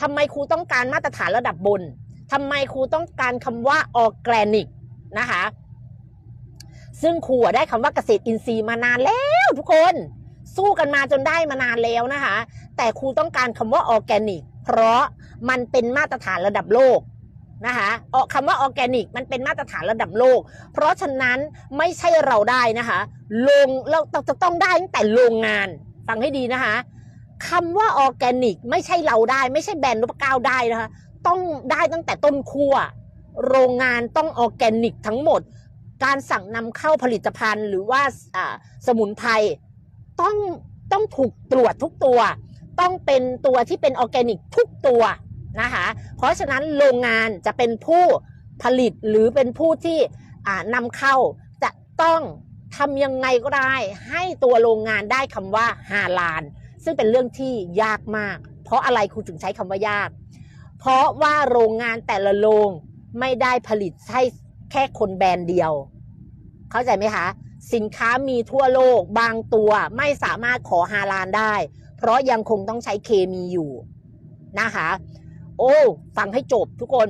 ทำไมครูต้องการมาตรฐานระดับบนทำไมครูต้องการคำว่าออร์แกนิกนะคะ ซึ่งครูได้คำว่าเกษตรอินทรีย์มานานแล้วทุกคน สู้กันมาจนได้มานานแล้วนะคะ แต่ครูต้องการคำว่าออร์แกนิก เพราะมันเป็นมาตรฐานระดับโลกนะคะออกคำว่าออร์แกนิกมันเป็นมาตรฐานระดับโลก เพราะฉะนั้นไม่ใช่เราได้นะคะ ลงเราจะต้องได้ตั้งแต่โรงงาน ฟังให้ดีนะคะ คำว่าออร์แกนิก ไม่ใช่เราได้ ไม่ใช่แบรนด์นพก้าวได้นะคะต้องได้ตั้งแต่ต้นขั้วโรงงานต้องออร์แกนิกทั้งหมด การสั่งนำเข้าผลิตภัณฑ์หรือว่าสมุนไพรต้องต้องถูกตรวจทุกตัว ต้องเป็นตัวที่เป็นออร์แกนิกทุกตัวนะคะเพราะฉะนั้นโรงงานจะเป็นผู้ผลิตหรือเป็นผู้ที่นำเข้าจะต้องทำยังไงก็ได้ ให้ตัวโรงงานได้คำว่าฮาลาน ซึ่งเป็นเรื่องที่ยากมาก เพราะอะไรครูถึงใช้คำว่ายาก เพราะว่าโรงงานแต่ละโรงไม่ได้ผลิตให้แค่คนแบรนด์เดียว เข้าใจไหมคะ สินค้ามีทั่วโลกบางตัวไม่สามารถขอฮาลานได้ เพราะยังคงต้องใช้เคมีอยู่นะคะ โอ้ฟังให้จบทุกคน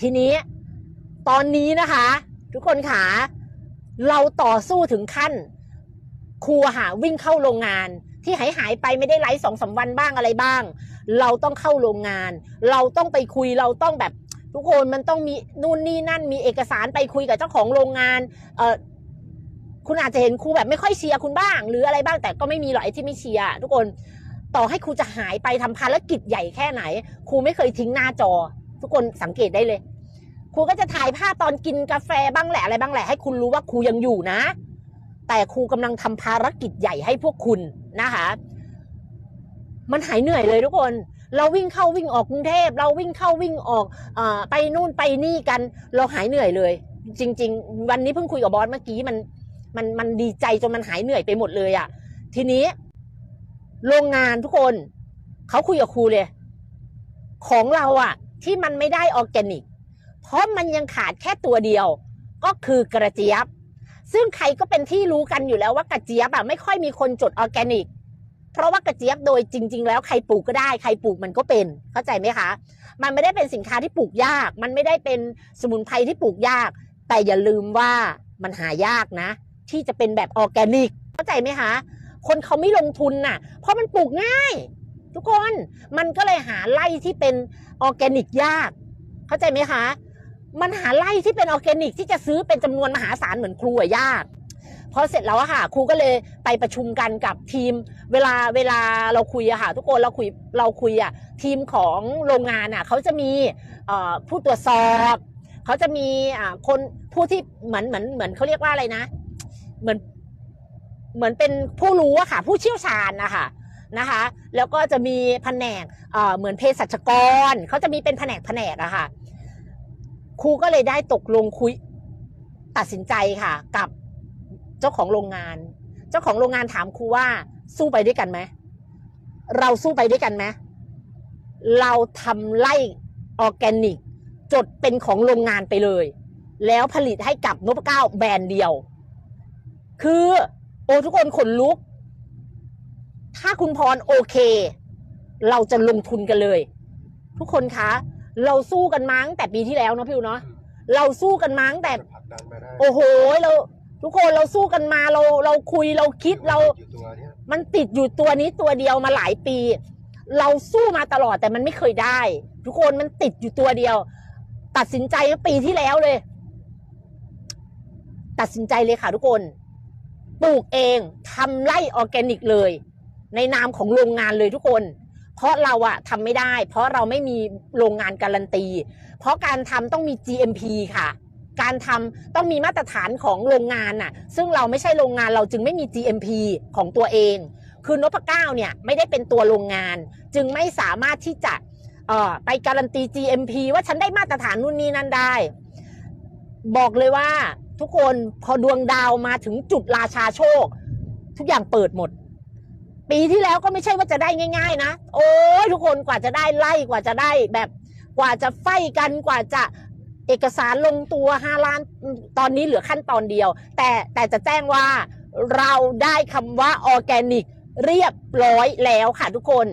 ทีนี้ตอนนี้นะคะ ทุกคนขาเราต่อสู้ถึงขั้นครูอะค่ะวิ่งเข้าโรงงาน ที่หายหายไปไม่ได้ไลฟ์สองสามวันบ้างอะไรบ้าง เราต้องเข้าโรงงาน เราต้องไปคุยเราต้องแบบทุกคนมันต้องมีนู่นนี่นั่นมีเอกสารไปคุยกับเจ้าของโรงงานเออคุณอาจจะเห็นครูแบบไม่ค่อยเชียร์คุณบ้าง หรืออะไรบ้างแต่ก็ไม่มีหรอกไอ้ที่ไม่เชียร์ทุกคนต่อให้ครูจะหายไปทำภารกิจใหญ่แค่ไหน ครูไม่เคยทิ้งหน้าจอ ทุกคนสังเกตได้เลย ครูก็จะถ่ายภาพตอนกินกาแฟบ้างแหละอะไรบ้างแหละให้คุณรู้ว่าครูยังอยู่นะ แต่ครูกำลังทำภารกิจใหญ่ให้พวกคุณนะคะ มันหายเหนื่อยเลยทุกคน เราวิ่งเข้าวิ่งออกกรุงเทพเราวิ่งเข้าวิ่งออกออไปนู่นไปนี่กัน เราหายเหนื่อยเลย จริง ๆ วันนี้เพิ่งคุยกับบอสเมื่อกี้มันมันมันดีใจจนมันหายเหนื่อยไปหมดเลยอะ่ะ ทีนี้ โรงงานทุกคนเขาคุยกับครูเลย ของเราอะ่ะ ที่มันไม่ได้ออร์แกนิก เพราะมันยังขาดแค่ตัวเดียว ก็คือกระเจี๊ยบ ซึ่งใครก็เป็นที่รู้กันอยู่แล้วว่ากระเจี๊ยบอะไม่ค่อยมีคนจดออร์แกนิก เพราะว่ากระเจี๊ยบโดยจริง ๆ แล้วใครปลูกก็ได้ ใครปลูกมันก็เป็น เข้าใจไหมคะ มันไม่ได้เป็นสินค้าที่ปลูกยาก มันไม่ได้เป็นสมุนไพรที่ปลูกยาก แต่อย่าลืมว่ามันหายากนะ ที่จะเป็นแบบออร์แกนิก เข้าใจไหมคะ คนเขาไม่ลงทุนน่ะ เพราะมันปลูกง่าย ทุกคนมันก็เลยหาไร่ที่เป็นออร์แกนิกยาก เข้าใจไหมคะ มันหาไร่ที่เป็นออร์แกนิก ที่จะซื้อเป็นจำนวนมหาศาลเหมือนครูอะยากพอเสร็จแล้วอะค่ะ ครูก็เลยไปประชุมกันกับทีม เวลาเวลาเราคุยอะค่ะ ทุกคนเราคุยเราคุยอะทีมของโรงงานอะเขาจะมีผู้ตรวจสอบเขาจะมีคนผู้ที่เหมือนเหมือนเหมือนเขาเรียกว่าอะไรนะ เหมือนเหมือนเป็นผู้รู้อะค่ะ ผู้เชี่ยวชาญนะคะนะคะ แล้วก็จะมีแผนกเอ่อเหมือนเภสัชกรเขาจะมีเป็นแผนกแผนกอะค่ะ ครูก็เลยได้ตกลงคุย ตัดสินใจค่ะ กับเจ้าของโรงงาน เจ้าของโรงงานถามครูว่าสู้ไปด้วยกันไหมเราสู้ไปด้วยกันไหมเราทำไล่ออร์แกนิก จดเป็นของโรงงานไปเลย แล้วผลิตให้กับนพเก้าแบรนด์เดียว คือโอ้ทุกคนขนลุก ถ้าคุณพรโอเค เราจะลงทุนกันเลย ทุกคนคะ เราสู้กันมาตั้งแต่ปีที่แล้วเนาะพี่อูเนาะเราสู้กันมาตั้งแต่ ผลักดันมาได้โอ้โหเรา ทุกคนเราสู้กันมาเราเราคุยเราคิดเรา อยู่ตัวเนี้ยมันติดอยู่ตัวนี้ตัวเดียวมาหลายปี เราสู้มาตลอดแต่มันไม่เคยได้ ทุกคนมันติดอยู่ตัวเดียว ตัดสินใจเมื่อปีที่แล้วเลย ตัดสินใจเลยค่ะทุกคนปลูกเองทำไร่ออร์แกนิกเลย ในนามของโรงงานเลยทุกคน เพราะเราอะทำไม่ได้ เพราะเราไม่มีโรงงานการันตี เพราะการทำต้องมี GMP ค่ะ การทำต้องมีมาตรฐานของโรงงานน่ะ ซึ่งเราไม่ใช่โรงงานเราจึงไม่มี GMP ของตัวเอง คือนพเก้าเนี่ยไม่ได้เป็นตัวโรงงาน จึงไม่สามารถที่จะเอ่อไปการันตี GMP ว่าฉันได้มาตรฐานนู่นนี่นั่นได้ บอกเลยว่าทุกคนพอดวงดาวมาถึงจุดราชาโชค ทุกอย่างเปิดหมด ปีที่แล้วก็ไม่ใช่ว่าจะได้ง่าย ๆ นะ โอ้ยทุกคนกว่าจะได้ไล่กว่าจะได้แบบกว่าจะไฟกันกว่าจะเอกสารลงตัวห้าล้านตอนนี้เหลือขั้นตอนเดียว แต่แต่จะแจ้งว่าเราได้คำว่าออร์แกนิกเรียบร้อยแล้วค่ะทุกคน